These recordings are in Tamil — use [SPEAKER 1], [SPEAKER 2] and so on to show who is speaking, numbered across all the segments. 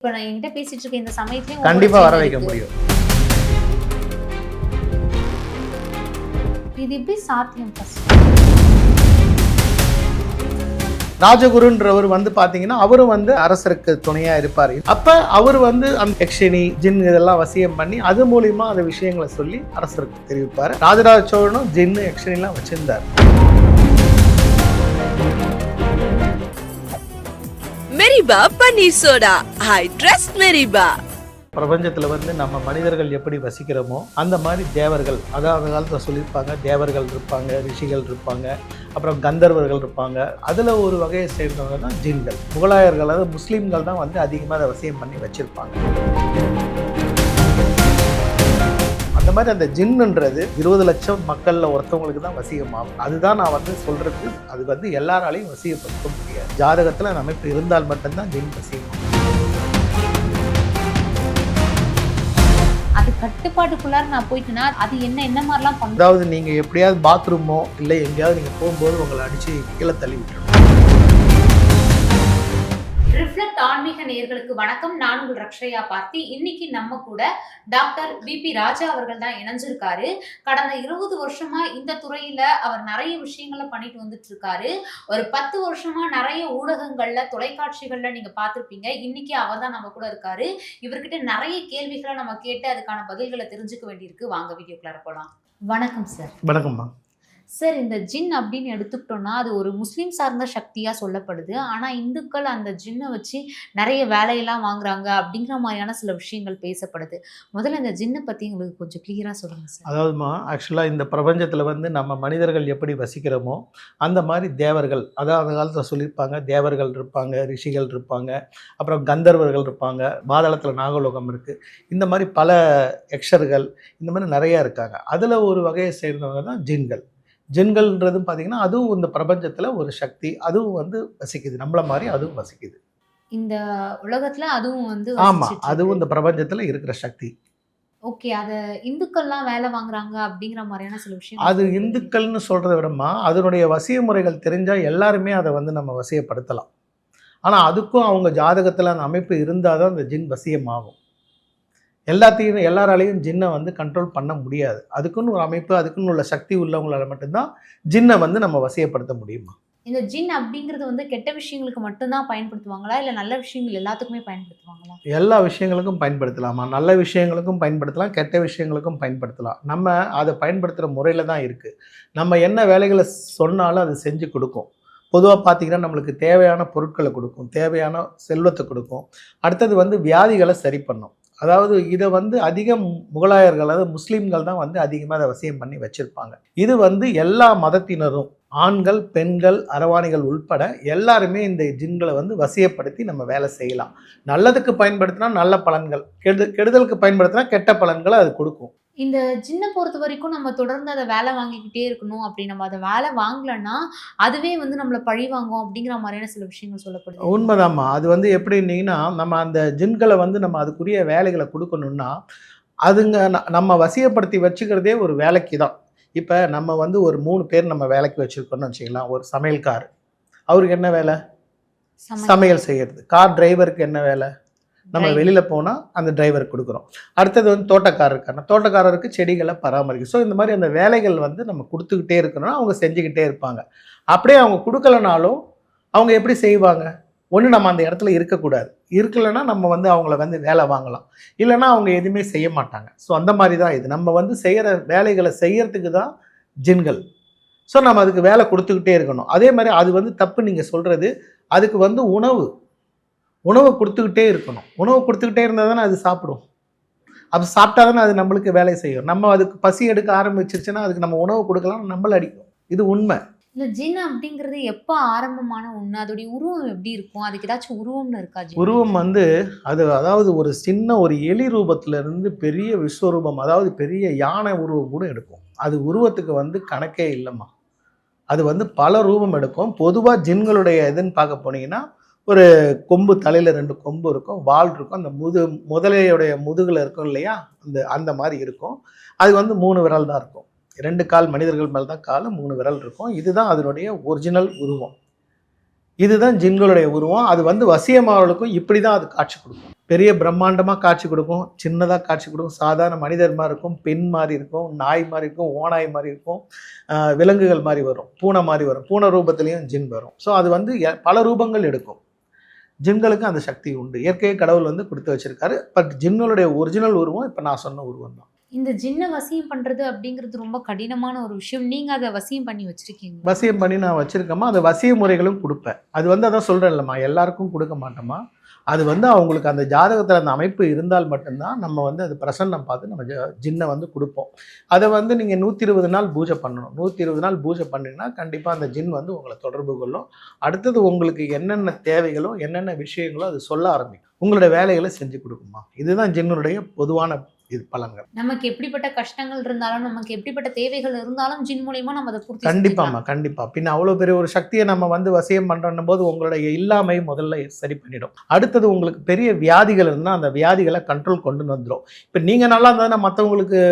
[SPEAKER 1] இப்ப நான் என்கிட்ட பேசிட்டு இருக்க இந்த சமயத்துலயும்
[SPEAKER 2] கண்டிப்பா வர வைக்க. முடியும்
[SPEAKER 1] இது எப்படி சாத்தியம்?
[SPEAKER 2] ராஜகுருன்றவர் வந்து பாத்தீங்கன்னா அவரும் வந்து அரசருக்கு துணையா இருப்பார் அப்ப அவர் வந்து அந்த யக்ஷினி ஜின் இதெல்லாம் வசியம் பண்ணி அது மூலியமா அந்த விஷயங்களை சொல்லி அரசருக்கு தெரிவிப்பார் ராஜராஜ சோழனும் ஜின்னு யக்ஷினிலாம் வச்சிருந்தார்
[SPEAKER 3] மெரிபா பன்னீர் சோடா. I trust மெரிபா.
[SPEAKER 2] பிரபஞ்சத்தில் வந்து நம்ம மனிதர்கள் எப்படி வசிக்கிறோமோ அந்த மாதிரி தேவர்கள் அதாவது அந்த காலத்தில் சொல்லியிருப்பாங்க தேவர்கள் இருப்பாங்க ரிஷிகள் இருப்பாங்க அப்புறம் கந்தர்வர்கள் இருப்பாங்க. அதில் ஒரு வகையை சேர்ந்தவங்க தான் ஜின்கள். முகலாயர்கள் அதாவது முஸ்லீம்கள் தான் வந்து அதிகமாக அதை வசியம் பண்ணி வச்சுருப்பாங்க. அந்த மாதிரி அந்த ஜின்னுன்றது இருபது லட்சம் மக்கள்ல ஒருத்தவங்களுக்கு தான் வசியமாகும் அதுதான் நான் வந்து சொல்றது. அது வந்து எல்லாராலையும் வசியப்படுத்த முடியாது. ஜாதகத்துல அந்த அமைப்பு இருந்தால் மட்டும்தான் ஜின் வசியமாகும்
[SPEAKER 1] அது கட்டுப்பாட்டுக்குள்ளார நான் போயிட்டேன்னா அது என்ன என்ன மாதிரிலாம் பண்ணும்
[SPEAKER 2] அதாவது நீங்க எப்படியாவது பாத்ரூமோ இல்லை எங்கேயாவது நீங்க போகும்போது உங்களை அடிச்சு கீழே தள்ளி விட்டுரும்
[SPEAKER 1] ரிஃப்ளெக்ட் ஆன்மீக நேயர்களுக்கு வணக்கம். நான் உங்கள் ரக்ஷயா பார்த்தி. இன்னைக்கு நம்ம கூட டாக்டர் பிபி ராஜா அவர்கள் தான் இணைஞ்சிருக்காரு. கடந்த இருபது வருஷமா இந்த துறையில அவர் நிறைய விஷயங்களை பண்ணிட்டு வந்துட்டு இருக்காரு ஒரு பத்து வருஷமா நிறைய ஊடகங்கள்ல தொலைக்காட்சிகள்ல நீங்க பார்த்திருப்பீங்க. இன்னைக்கு அவர் தான் நம்ம கூட இருக்காரு. இவர்கிட்ட நிறைய கேள்விகளை நம்ம கேட்டு அதுக்கான பதில்களை தெரிஞ்சுக்க வேண்டியிருக்கு. வாங்க வீடியோக்குள்ளார போலாம். வணக்கம் சார்.
[SPEAKER 2] வணக்கம்மா.
[SPEAKER 1] சார் இந்த ஜின் அப்படின்னு எடுத்துக்கிட்டோம்னா அது ஒரு முஸ்லீம் சார்ந்த சக்தியாக சொல்லப்படுது. ஆனால் இந்துக்கள் அந்த ஜின்னை வச்சு நிறைய வேலையெல்லாம் வாங்குறாங்க அப்படிங்கிற மாதிரியான சில விஷயங்கள் பேசப்படுது. முதல்ல இந்த ஜின்னை பற்றி எங்களுக்கு கொஞ்சம் கிளியராக சொல்லுங்கள் சார்.
[SPEAKER 2] அதாவதுமா ஆக்சுவலாக இந்த பிரபஞ்சத்தில் வந்து நம்ம மனிதர்கள் எப்படி வசிக்கிறோமோ அந்த மாதிரி தேவர்கள் அதாவது அந்த காலத்தில் சொல்லியிருப்பாங்க தேவர்கள் இருப்பாங்க ரிஷிகள் இருப்பாங்க அப்புறம் கந்தர்வர்கள் இருப்பாங்க பாதாளத்தில் நாகலோகம் இருக்குது இந்த மாதிரி பல எக்ஷர்கள் இந்த மாதிரி நிறையா இருக்காங்க. அதில் ஒரு வகையை சேர்ந்தவங்க தான் ஜின்கள். ஜின்கள்ன்றது பார்த்தீங்கன்னா அதுவும் இந்த பிரபஞ்சத்தில் ஒரு சக்தி அதுவும் வந்து வசிக்குது. நம்மள மாதிரி அதுவும் வசிக்குது.
[SPEAKER 1] இந்த உலகத்தில் அதுவும் வந்து
[SPEAKER 2] ஆமாம் அதுவும் இந்த பிரபஞ்சத்தில் இருக்கிற சக்தி.
[SPEAKER 1] ஓகே அதை இந்துக்கள்லாம் வேலை வாங்குறாங்க அப்படிங்கிற மாதிரியான சில விஷயம்
[SPEAKER 2] அது இந்துக்கள்னு சொல்கிறத விடமா அதனுடைய வசிய முறைகள் தெரிஞ்சால் எல்லாருமே அதை வந்து நம்ம வசியப்படுத்தலாம். ஆனால் அதுக்கும் அவங்க ஜாதகத்தில் அந்த அமைப்பு இருந்தால் தான் அந்த ஜின் வசியமாகும். எல்லாத்தையும் எல்லாராலையும் ஜின்னை வந்து கண்ட்ரோல் பண்ண முடியாது. அதுக்குன்னு ஒரு அமைப்பு அதுக்குன்னு உள்ள சக்தி உள்ளவங்களால மட்டும்தான் ஜின்னை வந்து நம்ம வசியப்படுத்த முடியுமா?
[SPEAKER 1] இந்த ஜின் அப்படிங்கிறது வந்து கெட்ட விஷயங்களுக்கு மட்டும்தான் பயன்படுத்துவாங்களா? இல்லை நல்ல விஷயங்கள் எல்லாத்துக்குமே பயன்படுத்துவாங்களா?
[SPEAKER 2] எல்லா விஷயங்களுக்கும் பயன்படுத்தலாமா? நல்ல விஷயங்களுக்கும் பயன்படுத்தலாம் கெட்ட விஷயங்களுக்கும் பயன்படுத்தலாம். நம்ம அதை பயன்படுத்துகிற முறையில் தான் இருக்குது நம்ம என்ன வேலைகளை சொன்னாலும் அது செஞ்சு கொடுக்கும். பொதுவாக பார்த்தீங்கன்னா நம்மளுக்கு தேவையான பொருட்களை கொடுக்கும் தேவையான செல்வத்தை கொடுக்கும். அடுத்தது வந்து வியாதிகளை சரி பண்ணும். அதாவது இதை வந்து அதிகம் முகலாயர்கள் அதாவது முஸ்லீம்கள் தான் வந்து அதிகமாக அதை வசியம் பண்ணி வச்சுருப்பாங்க. இது வந்து எல்லா மதத்தினரும் ஆண்கள் பெண்கள் அரவாணிகள் உள்பட எல்லாருமே இந்த ஜின்களை வந்து வசியப்படுத்தி நம்ம வேலை செய்யலாம். நல்லதுக்கு பயன்படுத்தினா நல்ல பலன்கள் கெடு கெடுதலுக்கு பயன்படுத்தினா கெட்ட பலன்களை அது கொடுக்கும்.
[SPEAKER 1] இந்த ஜின்னை பொறுத்த வரைக்கும் நம்ம தொடர்ந்து அதை வேலை வாங்கிக்கிட்டே இருக்கணும். அப்படி நம்ம அதை வேலை வாங்கலைன்னா அதுவே வந்து நம்மளை பழி வாங்கும் அப்படிங்கிற மாதிரியான சில விஷயங்கள் சொல்லப்படுது.
[SPEAKER 2] உண்மைதாம்மா. அது வந்து எப்படின்னீங்கன்னா நம்ம அந்த ஜின்களை வந்து நம்ம அதுக்குரிய வேலைகளை கொடுக்கணும்னா அதுங்க ந- நம்ம வசியப்படுத்தி வச்சுக்கிறதே ஒரு வேலைக்கு தான். இப்போ நம்ம வந்து ஒரு மூணு பேர் நம்ம வேலைக்கு வச்சுருக்கோம்னு வச்சுக்கலாம். ஒரு சமையல்கார். அவருக்கு என்ன வேலை?
[SPEAKER 1] சம-
[SPEAKER 2] சமையல் செய்யறது. கார் டிரைவருக்கு என்ன வேலை? நம்ம. வெளியில் போனால் அந்த டிரைவருக்கு கொடுக்குறோம். அடுத்தது வந்து தோட்டக்காரர் இருக்காங்க தோட்டக்காரருக்கு செடிகளை பராமரிக்கும் ஸோ இந்த மாதிரி அந்த வேலைகள் வந்து நம்ம கொடுத்துக்கிட்டே இருக்கணும் அவங்க செஞ்சுக்கிட்டே இருப்பாங்க. அப்படியே அவங்க கொடுக்கலனாலும் அவங்க எப்படி செய்வாங்க? ஒன்று நம்ம அந்த இடத்துல இருக்கக்கூடாது. இருக்கலைன்னா நம்ம வந்து அவங்கள வந்து வேலை வாங்கலாம். இல்லைன்னா அவங்க எதுவுமே செய்ய மாட்டாங்க. ஸோ அந்த மாதிரி தான் இது. நம்ம வந்து செய்கிற வேலைகளை செய்யறதுக்கு தான் ஜின்கள். ஸோ நம்ம அதுக்கு வேலை கொடுத்துக்கிட்டே இருக்கணும். அதே மாதிரி அது வந்து தப்பு நீங்கள் சொல்கிறது அதுக்கு வந்து உணவு. உணவு கொடுத்துக்கிட்டே இருக்கணும். உணவு கொடுத்துக்கிட்டே இருந்தால் தானே அது சாப்பிடும். அது சாப்பிட்டா தானே அது நம்மளுக்கு வேலை செய்யும். நம்ம அதுக்கு பசி எடுக்க ஆரம்பிச்சிருச்சுன்னா அதுக்கு நம்ம உணவு கொடுக்கலாம் நம்மள அடிக்கும். இது உண்மை.
[SPEAKER 1] இந்த ஜின் அப்படிங்கிறது எப்போ ஆரம்பமான ஒண்ணு? அதோடைய உருவம் எப்படி இருக்கும்? அதுக்கு ஏதாச்சும் உருவம்னு இருக்கா
[SPEAKER 2] உருவம் வந்து அது அதாவது ஒரு சின்ன ஒரு எலி ரூபத்துல இருந்து பெரிய விஸ்வரூபம் அதாவது பெரிய யானை உருவம் கூட எடுக்கும். அது உருவத்துக்கு வந்து கணக்கே இல்லைம்மா. அது வந்து பல ரூபம் எடுக்கும். பொதுவாக ஜின்களுடைய இதுன்னு பார்க்க போனீங்கன்னா ஒரு கொம்பு தலையில் ரெண்டு கொம்பு இருக்கும் வால் இருக்கும். அந்த முது முதலையுடைய முதுகில் இருக்கும் இல்லையா? அந்த அந்த மாதிரி இருக்கும். அது வந்து மூணு விரல் தான் இருக்கும். ரெண்டு கால் மனிதர்கள் மேலே தான் கால் மூணு விரல் இருக்கும். இதுதான் அதனுடைய ஒரிஜினல் உருவம். இதுதான் ஜின்களுடைய உருவம். அது வந்து வசியமாவளுக்கும் இப்படி தான் அது காட்சி கொடுக்கும். பெரிய பிரம்மாண்டமாக காட்சி கொடுக்கும். சின்னதாக காட்சி கொடுக்கும். சாதாரண மனிதர் மாதிரி இருக்கும். பெண் மாதிரி இருக்கும். நாய் மாதிரி இருக்கும். ஓநாய் மாதிரி இருக்கும். விலங்குகள் மாதிரி வரும். பூனை மாதிரி வரும். பூனை ரூபத்துலேயும் ஜின் வரும். ஸோ அது வந்து பல ரூபங்கள் எடுக்கும். ஜின்களுக்கு அந்த சக்தி உண்டு. இயற்கையை கடவுள் வந்து கொடுத்து வச்சிருக்காரு. பட் ஜின்களுடைய ஒரிஜினல் உருவம் இப்போ நான் சொன்ன உருவம் தான்.
[SPEAKER 1] இந்த ஜின்னை வசியம் பண்றது அப்படிங்கிறது ரொம்ப கடினமான ஒரு விஷயம். நீங்க அதை வசியம் பண்ணி வச்சிருக்கீங்க
[SPEAKER 2] வசியம் பண்ணி நான் வச்சிருக்கேம்மா. அது வசிய முறைகளும் கொடுப்பேன். அது வந்து அதான் சொல்கிறேன்லம்மா எல்லாருக்கும் கொடுக்க மாட்டோமா அது வந்து அவங்களுக்கு அந்த ஜாதகத்தில் அந்த அமைப்பு இருந்தால் மட்டும்தான் நம்ம வந்து அது பிரசன்னம் பார்த்து நம்ம ஜ- ஜின்னை வந்து கொடுப்போம். அதை வந்து நீங்கள் நூற்றி இருபது நாள் பூஜை பண்ணணும். நூற்றி இருபது நாள் பூஜை பண்ணிங்கன்னா கண்டிப்பாக அந்த ஜின் வந்து உங்களை தொடர்பு கொள்ளும். அடுத்தது உங்களுக்கு என்னென்ன தேவைகளோ என்னென்ன விஷயங்களோ அது சொல்ல ஆரம்பிக்கும். உங்களோட வேலைகளை செஞ்சு கொடுக்குமா? இதுதான் ஜின்னுடைய பொதுவான இது பலன்கள்.
[SPEAKER 1] நமக்கு எப்படிப்பட்ட கஷ்டங்கள் இருந்தாலும் நமக்கு எப்படிப்பட்ட தேவைகள் இருந்தாலும் ஜின் மூலியமா நம்ம அதை பூர்த்தி
[SPEAKER 2] கண்டிப்பாம்மா கண்டிப்பா. பின்ன அவ்வளோ பெரிய ஒரு சக்தியை நம்ம வந்து வசியம் பண்ணுறோம் போது உங்களுடைய இல்லாமை முதல்ல சரி பண்ணிடும். அடுத்தது உங்களுக்கு பெரிய வியாதிகள் இருந்தால் அந்த வியாதிகளை கண்ட்ரோல் கொண்டு வந்துடும் இப்போ நீங்கள் நல்லா இருந்தால் மற்றவங்களுக்கு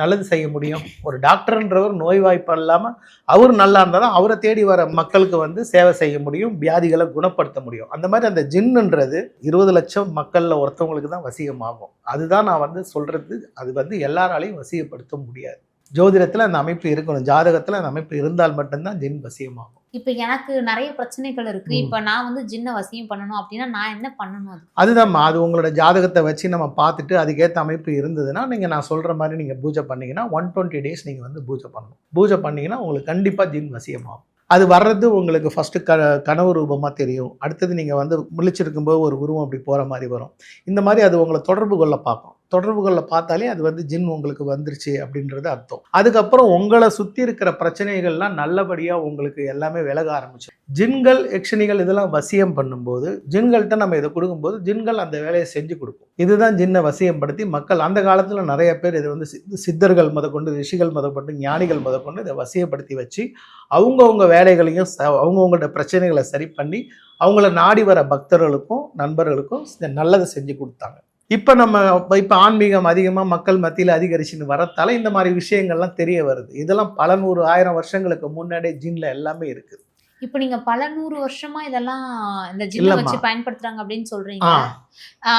[SPEAKER 2] நல்லது செய்ய முடியும். ஒரு டாக்டர்ன்றவர் நோய்வாய்ப்பு இல்லாமல் அவர் நல்லா இருந்தால் தான் அவரை தேடி வர மக்களுக்கு வந்து சேவை செய்ய முடியும் வியாதிகளை குணப்படுத்த முடியும். அந்த மாதிரி அந்த ஜின்னுன்றது இருபது லட்சம் மக்களில் ஒருத்தவங்களுக்கு தான் வசியமாகும். அதுதான் நான் வந்து சொல்கிறது அது வந்து எல்லாராலையும் வசியப்படுத்த முடியாது. ஜோதிடத்தில் அந்த அமைப்பு இருக்கணும். ஜாதகத்தில் அந்த அமைப்பு இருந்தால் மட்டும்தான் ஜின் வசியமாகும்.
[SPEAKER 1] இப்ப எனக்கு நிறைய பிரச்சனைகள் இருக்கு. இப்ப நான் வந்து ஜின்னை வசியம் பண்ணணும் அப்படின்னா நான் என்ன பண்ணணும் அது?
[SPEAKER 2] அதுதான்மா அது உங்களோட ஜாதகத்தை வச்சு நம்ம பார்த்துட்டு அதுக்கேற்ற அமைப்பு இருந்ததுன்னா நீங்கள் நான் சொல்கிற மாதிரி நீங்கள் பூஜை பண்ணீங்கன்னா ஒன் டுவெண்ட்டி டேஸ் நீங்கள் வந்து பூஜை பண்ணணும். பூஜை பண்ணீங்கன்னா உங்களுக்கு கண்டிப்பாக ஜின் வசியமாகும். அது வர்றது உங்களுக்கு ஃபஸ்ட்டு க கனவு ரூபமாக தெரியும். அடுத்தது நீங்கள் வந்து முழிச்சிருக்கும்போது ஒரு உருவம் அப்படி போகிற மாதிரி வரும். இந்த மாதிரி அது உங்களை தொடர்பு கொள்ள பார்க்கும். தொடர்புகளில் பார்த்தாலே அது வந்து ஜின் உங்களுக்கு வந்துருச்சு அப்படின்றது அர்த்தம். அதுக்கப்புறம் உங்களை சுற்றி இருக்கிற பிரச்சனைகள்லாம் நல்லபடியாக உங்களுக்கு எல்லாமே விலக ஆரம்பிச்சு. ஜின்கள் எக்ஷனிகள் இதெல்லாம் வசியம் பண்ணும்போது ஜின்கள்கிட்ட நம்ம இதை கொடுக்கும்போது ஜின்கள் அந்த வேலையை செஞ்சு கொடுக்கும். இதுதான் ஜின்னை வசியப்படுத்தி மக்கள் அந்த காலத்தில் நிறைய பேர் இதை வந்து சித்த- சித்தர்கள் முதற்கொண்டு ரிஷிகள் முதற்கொண்டு ஞானிகள் முதற்கொண்டு இதை வசியப்படுத்தி வச்சு அவங்கவுங்க வேலைகளையும் ச அவங்கவுங்களோட பிரச்சனைகளை சரி பண்ணி அவங்கள நாடி வர பக்தர்களுக்கும் நண்பர்களுக்கும் நல்லதை செஞ்சு கொடுத்தாங்க. இப்போ நம்ம இப்போ ஆன்மீகம் அதிகமாக மக்கள் மத்தியில் அதிகரிச்சுன்னு வரத்தால இந்த மாதிரி விஷயங்கள்லாம் தெரிய வருது. இதெல்லாம் பல நூறு ஆயிரம் வருஷங்களுக்கு முன்னாடியே ஜின்ல எல்லாமே இருக்குது.
[SPEAKER 1] இப்ப நீங்க பல நூறு வருஷமா இதெல்லாம் இந்த
[SPEAKER 2] இல்லம்மா.
[SPEAKER 1] வச்சு பயன்படுத்துறாங்க அப்படின்னு சொல்றீங்க.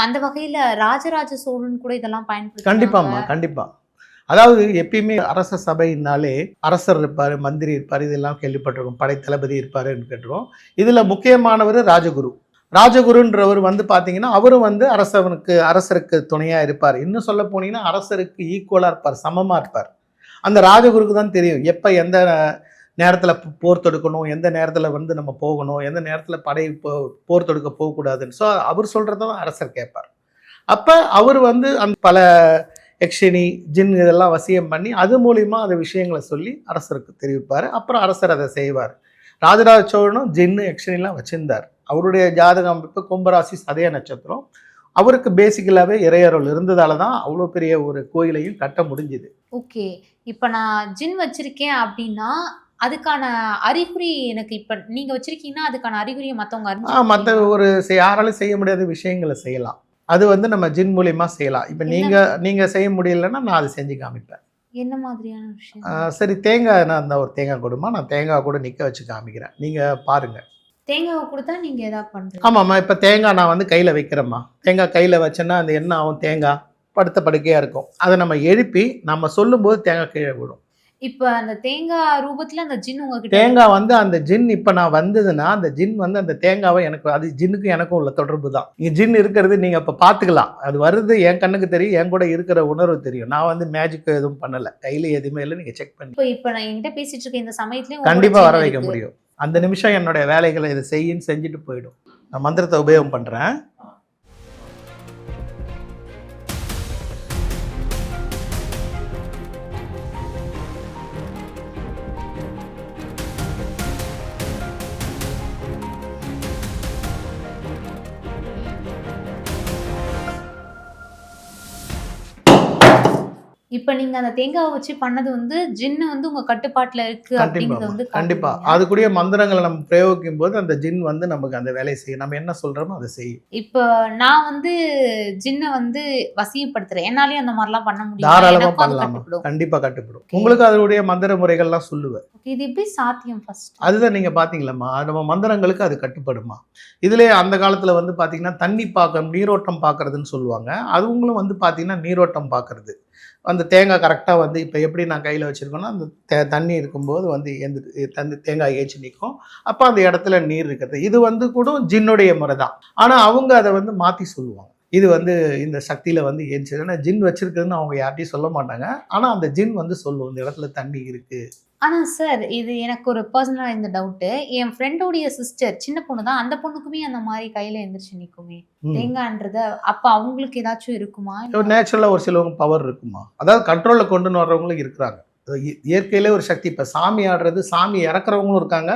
[SPEAKER 1] அந்த வகையில ராஜராஜ சோழன் கூட இதெல்லாம் பயன்படுத்தி
[SPEAKER 2] கண்டிப்பாம்மா கண்டிப்பா. அதாவது எப்பயுமே அரச சபைனாலே அரசர் இருப்பார் மந்திரி இருப்பார் இதெல்லாம் கேள்விப்பட்டிருக்கோம் படை தளபதி இருப்பாருன்னு கேட்டுருவோம் இதில் முக்கியமானவர் ராஜகுரு. ராஜகுருன்றவர் வந்து பார்த்தீங்கன்னா அவரும் வந்து அரசவனுக்கு அரசருக்கு துணையாக இருப்பார். இன்னும் சொல்ல போனீங்கன்னா அரசருக்கு ஈக்குவலாக இருப்பார் சமமாக இருப்பார். அந்த ராஜகுருக்கு தான் தெரியும் எப்போ எந்த நேரத்தில் போர் தொடுக்கணும் எந்த நேரத்தில் வந்து நம்ம போகணும் எந்த நேரத்தில் படை போ போர் தொடுக்க போகக்கூடாதுன்னு. ஸோ அவர் சொல்கிறத தான் அரசர் கேட்பார். அப்போ அவர் வந்து அந்த பல யக்ஷினி ஜின் இதெல்லாம் வசியம் பண்ணி அது மூலிமா அந்த விஷயங்களை சொல்லி அரசருக்கு தெரிவிப்பார். அப்புறம் அரசர் அதை செய்வார். ராஜராஜ சோழனும் ஜின்னு யக்ஷினிலாம் வச்சுருந்தார். அவருடைய ஜாதக அமைப்பு கும்பராசி சதய நட்சத்திரம். அவருக்கு பேசிக்கலாகவே இறையருள் இருந்ததால தான் அவ்வளோ பெரிய ஒரு கோயிலையும் கட்ட முடிஞ்சுது.
[SPEAKER 1] ஓகே. இப்ப நான் ஜின் வச்சிருக்கேன் அப்படின்னா அதுக்கான அறிகுறி எனக்கு இப்ப நீங்க வச்சிருக்கீங்கன்னா அதுக்கான அறிகுறியை அறிஞ்சு
[SPEAKER 2] மற்ற ஒரு யாராலும் செய்ய முடியாத விஷயங்களை செய்யலாம். அது வந்து நம்ம ஜின் மூலியமா செய்யலாம். இப்போ? நீங்கள் நீங்கள் செய்ய முடியலன்னா நான் அதை செஞ்சு காமிப்பேன்.
[SPEAKER 1] என்ன மாதிரியான விஷயம்?
[SPEAKER 2] சரி தேங்காய் நான் அந்த ஒரு தேங்காய் கொடுமா நான் தேங்காய் கூட நிற்க வச்சு காமிக்கிறேன். நீங்கள் பாருங்க.
[SPEAKER 1] தேங்காவை கொடுத்தா நீங்க ஏதாவது பண்றீங்க?
[SPEAKER 2] ஆமாம்மா இப்போ தேங்காய் நான் வந்து கையில் வைக்கிறேம்மா. தேங்காய் கையில் வச்சேன்னா அந்த என்ன ஆகும் தேங்காய் படுத்த படுக்கையாக இருக்கும். அதை நம்ம எழுப்பி நம்ம சொல்லும்போது தேங்காய் கீழே விடும்
[SPEAKER 1] இப்ப அந்த தேங்காய் ரூபத்துல அந்த ஜின் உங்ககிட்ட
[SPEAKER 2] தேங்காய் வந்து அந்த ஜின் இப்போ நான் வந்ததுன்னா அந்த ஜின் வந்து அந்த தேங்காவை எனக்கு அது ஜின்னுக்கும் எனக்கும் உள்ள தொடர்பு தான். இங்கே ஜின் இருக்கிறது நீங்கள் இப்போ பார்த்துக்கலாம் அது வருது என் கண்ணுக்கு தெரியும் என் கூட இருக்கிற உணர்வு தெரியும். நான் வந்து மேஜிக் எதுவும் பண்ணலை. கையில் எதுவுமே இல்லை நீங்கள் செக் பண்ணி.
[SPEAKER 1] இப்ப இப்ப நான் என்கிட்ட பேசிட்டு இருக்க இந்த சமயத்துலயும்
[SPEAKER 2] கண்டிப்பா
[SPEAKER 1] உங்களோட
[SPEAKER 2] வர வைக்க. முடியும். அந்த நிமிஷம் என்னுடைய வேலைகளை இதை செய்யின்னு செஞ்சுட்டு போயிடும். நான் மந்திரத்தை உபயோகம் பண்ணுறேன்
[SPEAKER 1] இப்ப நீங்க அந்த தேங்காவை வச்சு பண்ணது வந்து ஜின்னு வந்து உங்க கட்டுப்பாட்டுல இருக்கு அப்படிங்கறத வந்து
[SPEAKER 2] கண்டிப்பா.
[SPEAKER 1] காட்டுறீங்க.
[SPEAKER 2] அதுக்குரிய மந்திரங்களை நம்ம பிரயோகிக்கும் போது அந்த ஜின் வந்து நமக்கு அந்த வேலையை செய்யும். நம்ம என்ன சொல்றோமோ அதை செய்யும்.
[SPEAKER 1] இப்ப நான் வந்து ஜின்னை வந்து வசியப்படுத்துறேன். என்னாலயும் அந்த மாதிரிலாம் பண்ண முடியும்
[SPEAKER 2] தாராளமா
[SPEAKER 1] அது
[SPEAKER 2] பண்ணலாமா? கண்டிப்பா கட்டுப்படும். உங்களுக்கு அதனுடைய மந்திர முறைகள்லாம் சொல்லுவேன்.
[SPEAKER 1] இது எப்படி சாத்தியம் ஃபர்ஸ்ட்
[SPEAKER 2] அதுதான் நீங்க பாத்தீங்களாம்மா. நம்ம மந்திரங்களுக்கு அது கட்டுப்படுமா? இதுலயே அந்த காலத்துல வந்து பாத்தீங்கன்னா தண்ணி பார்க்க நீரோட்டம் பார்க்கறதுன்னு சொல்லுவாங்க. அதுங்களும் வந்து பாத்தீங்கன்னா நீரோட்டம் பார்க்கறது அந்த தேங்காய் கரெக்டாக வந்து இப்போ எப்படி நான் கையில் வச்சுருக்கோன்னா அந்த தே தண்ணி இருக்கும்போது வந்து எந்த தந்து தேங்காய் ஏச்சு நிற்கும் அப்போ அந்த இடத்துல நீர் இருக்கிறது. இது வந்து கூட ஜின்னுடைய முறை தான் ஆனால் அவங்க அதை வந்து மாற்றி சொல்லுவாங்க. இது வந்து இந்த சக்தியில் வந்து ஏச்சு ஏன்னா ஜின் வச்சிருக்குதுன்னு அவங்க யார்ட்டையும் சொல்ல மாட்டாங்க. ஆனால் அந்த ஜின் வந்து சொல்லும் இந்த இடத்துல தண்ணி இருக்கு.
[SPEAKER 1] ஆனா சார் இது எனக்கு ஒரு பர்சனலா இந்த டவுட் என் ஃப்ரெண்டோடைய சிஸ்டர் சின்ன பொண்ணு தான் அந்த பொண்ணுக்குமே அந்த மாதிரி கையில எந்திரிச்சு நிக்குமே. தேங்காய்ன்றத அப்ப அவங்களுக்கு ஏதாச்சும் இருக்குமா?
[SPEAKER 2] நேச்சுரலாக ஒரு சிலவங்க பவர் இருக்குமா? அதாவது கண்ட்ரோலில் கொண்டு வர்றவங்களும் இருக்கிறாங்க. இயற்கையிலே ஒரு சக்தி. இப்போ சாமி ஆடுறது சாமி இறக்குறவங்களும் இருக்காங்க.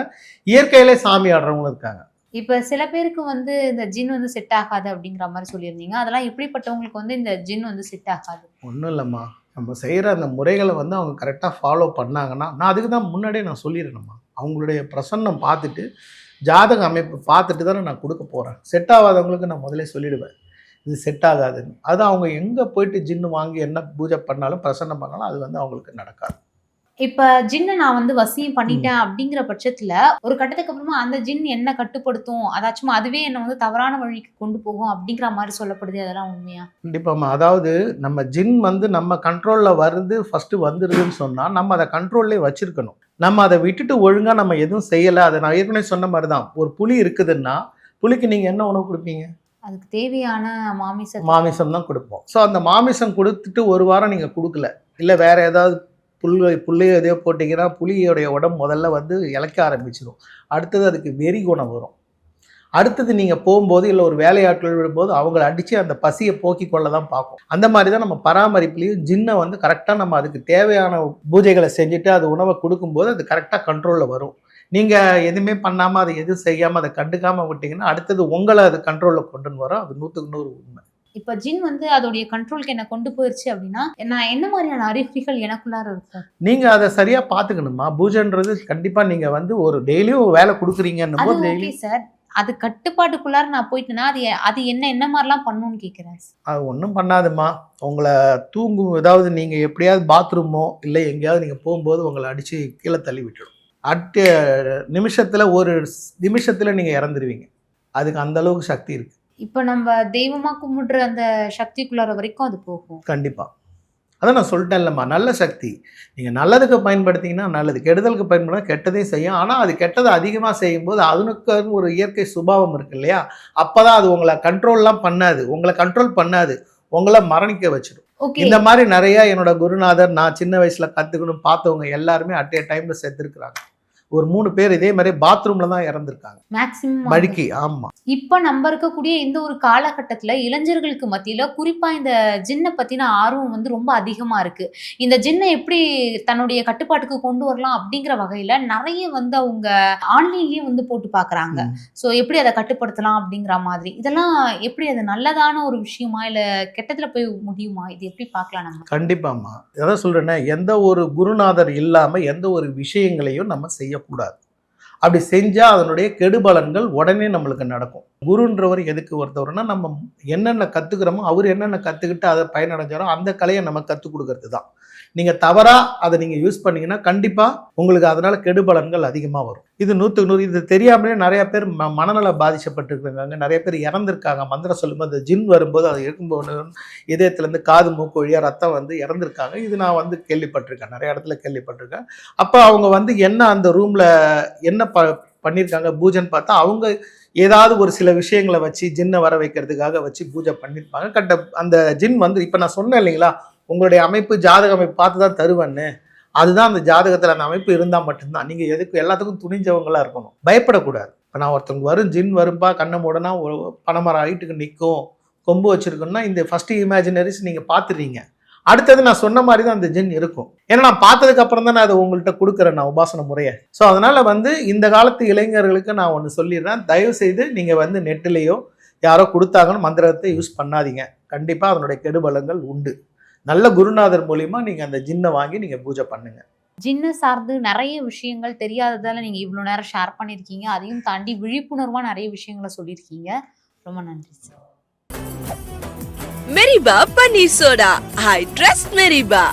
[SPEAKER 2] இயற்கையிலே சாமி ஆடுறவங்களும் இருக்காங்க.
[SPEAKER 1] இப்ப சில பேருக்கு வந்து இந்த ஜின் வந்து செட் ஆகாது அப்படிங்கிற மாதிரி சொல்லியிருந்தீங்க. அதெல்லாம் எப்படிப்பட்டவங்களுக்கு வந்து இந்த ஜின் வந்து செட் ஆகாது?
[SPEAKER 2] ஒன்றும் இல்லைம்மா. நம்ம செய்கிற அந்த முறைகளை வந்து அவங்க கரெக்டாக ஃபாலோ பண்ணாங்கன்னா நான் அதுக்கு தான் முன்னாடியே நான் சொல்லிடுறேன்ம்மா. அவங்களுடைய பிரசன்னம் பார்த்துட்டு ஜாதக அமைப்பு பார்த்துட்டு தானே நான் கொடுக்க போகிறேன் செட் ஆகாதவங்களுக்கு நான் முதல்ல சொல்லிடுவேன். இது செட் ஆகாதுன்னு. அது அவங்க எங்கே போயிட்டு ஜின்னு வாங்கி என்ன பூஜை பண்ணாலும் பிரசன்னம் பண்ணாலும் அது வந்து அவங்களுக்கு நடக்காது.
[SPEAKER 1] இப்ப ஜின்னை நான் வந்து வசியம் பண்ணிட்டேன் அப்படிங்கிற பட்சத்துல ஒரு கட்டத்துக்கு அப்புறமா அந்த ஜின் என்ன கட்டுப்படுத்தும்? அதாச்சும் அதுவே என்ன வந்து தவறான வழிக்கு கொண்டு போகும் அப்படிங்கிற மாதிரி சொல்லப்படுது அதெல்லாம் உண்மையா?
[SPEAKER 2] கண்டிப்பாம்மா அதாவது நம்ம ஜின் வந்து நம்ம கண்ட்ரோலில் வருது ஃபஸ்ட்டு வந்துடுதுன்னு சொன்னால் நம்ம அதை கண்ட்ரோல்லே வச்சுருக்கணும். நம்ம அதை விட்டுட்டு ஒழுங்காக நம்ம எதுவும் செய்யலை. அதை நான் ஏற்கனவே சொன்ன மாதிரி தான் ஒரு புலி இருக்குதுன்னா புலிக்கு நீங்கள் என்ன உணவு கொடுப்பீங்க?
[SPEAKER 1] அதுக்கு தேவையான மாமிச
[SPEAKER 2] மாமிசம் தான் கொடுப்போம். ஸோ அந்த மாமிசம் கொடுத்துட்டு ஒரு வாரம் நீங்கள் கொடுக்கல. இல்லை வேற ஏதாவது புல் புல்லையோ எதையோ போட்டிங்கன்னா புலியோடைய உடம்பு முதல்ல வந்து இழைக்க ஆரம்பிச்சிடும் அடுத்தது அதுக்கு வெறி குணம் வரும். அடுத்தது நீங்கள் போகும்போது இல்லை ஒரு வேலையாட்கள் விடும்போது அவங்கள அடித்து அந்த பசியை போக்கி கொள்ள தான் பார்க்கும். அந்த மாதிரி தான் நம்ம பராமரிப்புலேயும் ஜின்னை வந்து கரெக்டாக நம்ம அதுக்கு தேவையான பூஜைகளை செஞ்சுட்டு அது உணவை கொடுக்கும்போது அது கரெக்டாக கண்ட்ரோலில் வரும். நீங்கள் எதுவுமே பண்ணாமல் அதை எதுவும் செய்யாமல் அதை கண்டுக்காமல் விட்டிங்கன்னா அடுத்தது உங்களை அது கண்ட்ரோலில் கொண்டுன்னு வரும். அது நூற்றுக்கு நூறு உண்மை.
[SPEAKER 1] இப்ப ஜின் வந்து அதோடைய கண்ட்ரோலுக்கு என்ன கொண்டு போயிருச்சு அப்படின்னா நான் என்ன மாதிரியான அறிகுறிகள் எனக்குள்ளார இருக்கும்
[SPEAKER 2] நீங்கள் அதை சரியாக பார்த்துக்கணுமா? பூஜைன்றது கண்டிப்பாக நீங்கள் வந்து ஒரு டெய்லியும் வேலை கொடுக்குறீங்கன்னும்
[SPEAKER 1] அது
[SPEAKER 2] போது டெய்லி
[SPEAKER 1] சார் அது கட்டுப்பாட்டுக்குள்ளார நான் போயிட்டேன்னா அது அது என்ன என்ன மாதிரிலாம் பண்ணுன்னு கேக்குறேன்
[SPEAKER 2] அது ஒன்றும் பண்ணாதும்மா. உங்களை தூங்கும் ஏதாவது நீங்கள் எப்படியாவது பாத்ரூமோ இல்லை எங்கேயாவது நீங்கள் போகும்போது உங்களை அடித்து கீழே தள்ளி விட்டுடும் அடுத்த நிமிஷத்தில் ஒரு நிமிஷத்தில் நீங்கள் இறந்துருவீங்க. அதுக்கு அந்த அளவுக்கு சக்தி இருக்குது
[SPEAKER 1] இப்ப நம்ம தெய்வமா கும்பிடுற அந்த சக்திக்குள்ளார வரைக்கும் அது போகும்.
[SPEAKER 2] கண்டிப்பாக அதான் நான் சொல்லிட்டேன்லம்மா நல்ல சக்தி. நீங்கள் நல்லதுக்கு பயன்படுத்திங்கன்னா நல்லது கெடுதலுக்கு பயன்படுத்தா கெட்டதையும் செய்யும். ஆனால் அது கெட்டதை அதிகமாக செய்யும்போது அதுனுக்கு ஒரு இயற்கை சுபாவம் இருக்கு இல்லையா? அப்போ தான் அது உங்களை கண்ட்ரோல்லாம் பண்ணாது. உங்களை கண்ட்ரோல் பண்ணாது. உங்களை மரணிக்க வச்சிடும். இந்த மாதிரி நிறைய என்னோட குருநாதர் நான் சின்ன வயசுல கத்துக்கணும் பார்த்தவங்க எல்லாருமே அட் ஏ டைம்ல செத்துருக்குறாங்க. ஒரு மூணு பேர் இதே மாதிரி பாத்ரூம்ல தான் இறந்துருக்காங்க.
[SPEAKER 1] மேக்சிமம்
[SPEAKER 2] வழுக்கி ஆமா.
[SPEAKER 1] இப்ப நம்ம இருக்கக்கூடிய இந்த ஒரு காலகட்டத்துல இளைஞர்களுக்கு மத்தியில குறிப்பா இந்த ஜின்னை பத்தின ஆர்வம் வந்து ரொம்ப அதிகமா இருக்கு. இந்த ஜின்னை எப்படி தன்னுடைய கட்டுப்பாட்டுக்கு கொண்டு வரலாம் அப்படிங்கிற வகையில நிறைய வந்து அவங்க ஆன்லைன்லயே வந்து போட்டு பாக்குறாங்க. சோ எப்படி அதை கட்டுப்படுத்தலாம் அப்படிங்கிற மாதிரி. இதெல்லாம் எப்படி அது நல்லதான ஒரு விஷயமா இல்ல கெட்டதுல போய் முடியுமா? இது எப்படி பார்க்கலாம் நம்ம?
[SPEAKER 2] கண்டிப்பாம்மா. அதான் சொல்றேனே எந்த ஒரு குருநாதர் இல்லாம எந்த ஒரு விஷயங்களையும் நம்ம செய்யக்கூடாது. அப்படி செஞ்சால் அதனுடைய கெடுபலன்கள் உடனே நம்மளுக்கு நடக்கும். குருன்றவர் எதுக்கு ஒருத்தவர்னா நம்ம என்னென்ன கற்றுக்கிறோமோ அவர் என்னென்ன கற்றுக்கிட்டு அதை பயனடைஞ்சாரோ அந்த கலையை நம்ம கற்றுக் கொடுக்கறது தான் நீங்கள் தவறாக அதை நீங்கள் யூஸ் பண்ணீங்கன்னா கண்டிப்பாக உங்களுக்கு அதனால் கெடுபலன்கள் அதிகமாக வரும். இது நூற்றுக்கு நூறு இது தெரியாமலே நிறையா பேர் ம மனநல பாதிக்கப்பட்டிருக்காங்க. நிறைய பேர் இறந்துருக்காங்க. மந்திரம் சொல்லும்போது அந்த ஜின் வரும்போது அது இருக்கும்போது இதயத்துலேருந்து காது மூக்கு வழியாக ரத்தம் வந்து இறந்துருக்காங்க. இது நான் வந்து கேள்விப்பட்டிருக்கேன். நிறைய இடத்துல கேள்விப்பட்டிருக்கேன். அப்போ அவங்க வந்து என்ன அந்த ரூமில் என்ன ப பண்ணியிருக்காங்க பூஜைன்னு பார்த்தா அவங்க ஏதாவது ஒரு சில விஷயங்களை வச்சு ஜின்னை வர வைக்கிறதுக்காக வச்சு பூஜை பண்ணியிருப்பாங்க கட்ட அந்த ஜின் வந்து இப்போ நான் சொன்னேன் இல்லைங்களா? உங்களுடைய அமைப்பு ஜாதக அமைப்பு பார்த்து தான் தருவேன்னு. அதுதான் அந்த ஜாதகத்தில் அந்த அமைப்பு இருந்தால் மட்டும்தான். நீங்கள் எதுக்கு எல்லாத்துக்கும் துணிஞ்சவங்களாக இருக்கணும். பயப்படக்கூடாது. இப்போ நான் ஒருத்தவங்க வரும் ஜின் வரும்பா கண்ணை மூடனா ஒரு பனைமரம் ஹைட்டுக்கு நிற்கும் கொம்பு வச்சுருக்கோன்னா இந்த ஃபஸ்ட்டு இமேஜினரிஸ் நீங்கள் பார்த்துறீங்க. அடுத்தது நான் சொன்ன மாதிரி தான் அந்த ஜின் இருக்கும். ஏன்னா நான் பார்த்ததுக்கு அப்புறம் தான் நான் அதை உங்கள்கிட்ட கொடுக்குறேன் நான் உபாசன முறையை. ஸோ அதனால் வந்து இந்த காலத்து இளைஞர்களுக்கு நான் ஒன்று சொல்லிடுறேன். தயவு செய்து நீங்கள் வந்து நெட்டிலேயோ யாரோ கொடுத்தாங்கன்னு மந்திரத்தை யூஸ் பண்ணாதீங்க. கண்டிப்பாக அதனுடைய கெடுபலங்கள் உண்டு. நல்ல குருநாதர் மூலியமா நீங்க அந்த ஜின்னை வாங்கி நீங்க பூஜை பண்ணுங்க.
[SPEAKER 1] ஜின்னு சார்ந்து நிறைய விஷயங்கள் தெரியாததால நீங்க இவ்வளவு நேரம் ஷேர் பண்ணிருக்கீங்க அதையும் தாண்டி விழிப்புணர்வா நிறைய விஷயங்களை சொல்லியிருக்கீங்க. ரொம்ப நன்றி சார்.
[SPEAKER 3] மெரிபா பன்னீர் சோடா ஐ ட்ரஸ்ட் மெரிபா